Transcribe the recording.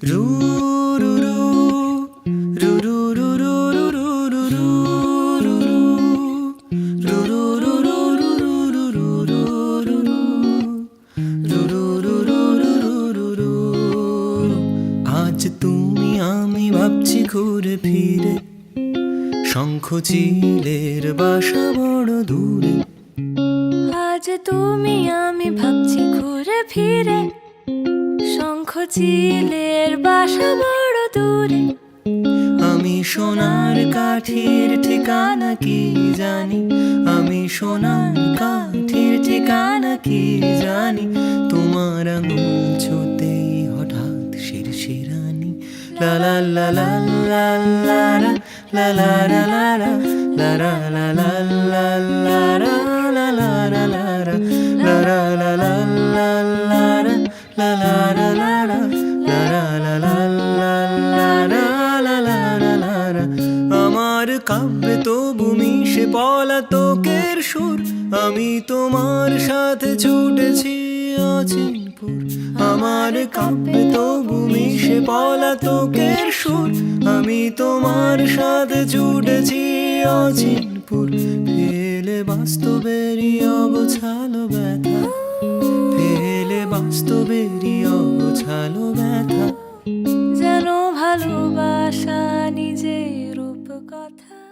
রু রু রু। আজ তুমি আমি ভাবছি ঘুরে ফিরে শঙ্খ চিলের বাসা বড় দূরে আজ তুমি আমি ভাবছি ঘুরে ফিরে চিলের বাসা বড় দূরে আমি সোনার কাঠির ঠিকানা কি জানি আমি সোনার কাঠির ঠিকানা কি জানি তোমার আঙুল ছুতেই হঠাৎ শির শিরানি লা লা লা লা লা লা লা লা লা লা লা রা লা লা লা লা রা, আমার কাব্যে তবু মিশে পলাতকের সুর আমি তোমার সাথে ছুটেছি অচিনপুর আমার কাব্যে তবু মিশে পলাতকের সুর আমি তোমার সাথে ছুটেছি অচিনপুর ফেলে বাস্তবেরই অগোছালো ব্যথা ফেলে বাস্তবেরই অগোছালো ব্যথা ভালোবাসা নিজের রূপ কথা